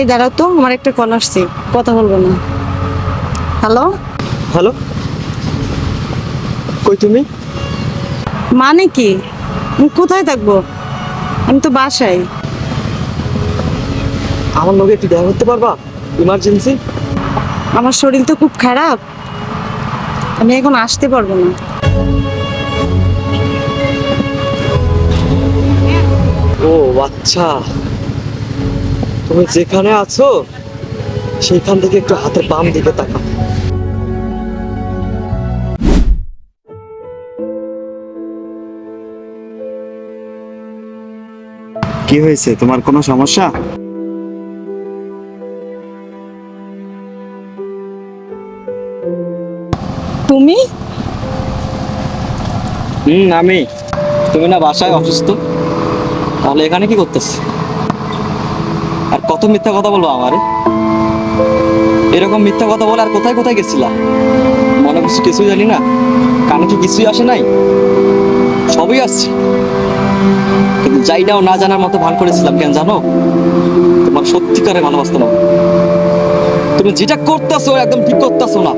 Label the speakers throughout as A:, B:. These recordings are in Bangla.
A: এই দাঁড়াও তো আমার একটা কল আসছে কথা বলব না। হ্যালো
B: হ্যালো কই তুমি?
A: মানে কি? আমি কোথায় থাকব? আমি তো বাসায়।
B: আমার লগে একটু দেখা করতে পারবা? ইমার্জেন্সি
A: আমার শরীর তো খুব খারাপ। আমি এখন আসতে পারব না।
B: ও আচ্ছা। তুমি যেখানে আছো সেইখান থেকে একটু হাতের বাম দিকে তাকা
C: কি হয়েছে? তোমার কোনো সমস্যা?
A: তুমি?
B: হুম আমি। তুমি না বাসায় অসুস্থ? তাহলে এখানে কি করতেছ? কত মিথ্যা কথা বলব আমারে? এরকম মিথ্যা কথা বলে আর কোথায় কোথায় গেছিলা? মনে করছি কিছুই জানি না। কানে কি কিছুই আসে নাই? সবই আসছে। কিন্তু যাই নাও, না জানার মতো ভান করেছিলাম কেন জানো? তোমার সত্যিকারে ভালোবাসতাম না তুমি যেটা করতেছো একদম ঠিক করতেছো না।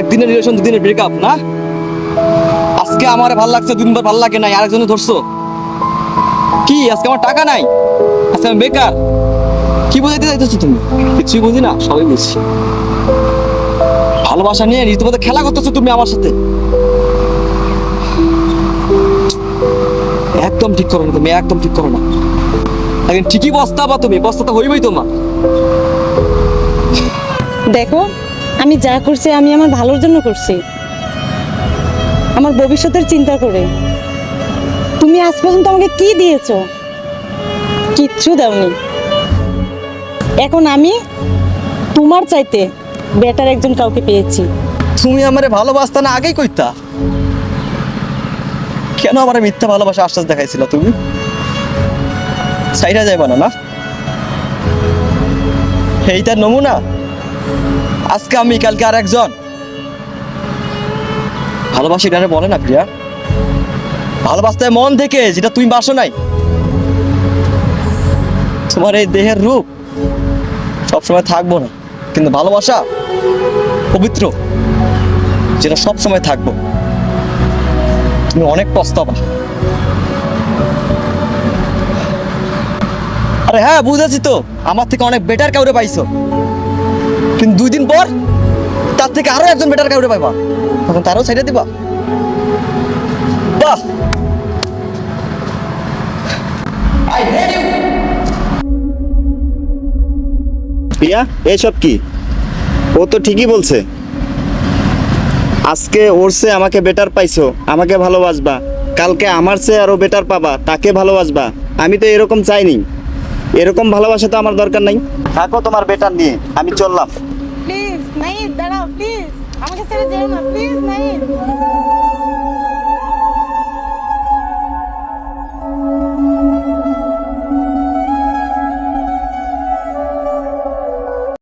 B: একদিনের রিলেশন দুদিনের ব্রেকআপ না? আজকে আমার ভালো লাগছে দিনবার ভালো লাগে নাই আরেকজনে ধরছো? কি, আজকে আমার টাকা নাই? আমি বেকার। কি বোঝাইতে চাইতেছো তুমি? কিছুই বুঝি না, সবই বুঝছি। ভালোবাসা নিয়ে রীতিমতো খেলা করতেছো তুমি আমার সাথে। একদম ঠিক করো না তুমি, একদম ঠিক করো না। একদিন ঠিকই বস্তাবা তুমি, বস্তাটা হইবই তোমার।
A: দেখো, আমি যা করছি, আমি আমার ভালোর জন্য করছি। আমার ভবিষ্যতের চিন্তা করে। তুমি আজ পর্যন্ত আমাকে কি দিয়েছ? কিচ্ছু দাওনি। এখন আমি তোমার চাইতে বেটার একজন কাউকে পেয়েছি।
B: তুমি আমারে ভালোবাসতা না আগেই কইতা। কেন আমার মিথ্যা ভালোবাসা আশ্বাস দেখাইছিল তুমি? সাইরা যাইবা না না? এইটার নমুনা। আজকে আমি, কালকে আর একজন। ভালোবাসি এটারে বলে না প্রিয়া। ভালোবাসতে মন থেকে, যেটা তুমি বাসো নাই। তোমার এই দেহের রূপ সবসময় থাকব না। কিন্তু ভালোবাসা পবিত্র, যেটা সবসময় থাকব। তুমি অনেক পস্তাবা। আরে হ্যাঁ বুঝেছি তো, আমার থেকে অনেক বেটার কাউরে পাইছো। কিন্তু দুই দিন পর তার থেকে আরও একজন বেটার কাউরে পাইবা। তখন তারও ছেড়ে দিবা। বাহ!
C: প্রিয়া এসব কি? ও তো ঠিকই বলছে। আজকে ওর সে আমাকে বেটার পাইছো, আমাকে ভালোবাসবা। কালকে আমার সে আরও বেটার পাবা, তাকে ভালোবাসবা। আমি তো এরকম চাইনি। এরকম ভালোবাসা তো আমার দরকার নাই। থাকো তোমার বেটার নিয়ে, আমি চললাম।
A: প্লিজ নাই দাঁড়াও প্লিজ আমাকে ছেড়ে যেও না প্লিজ নাই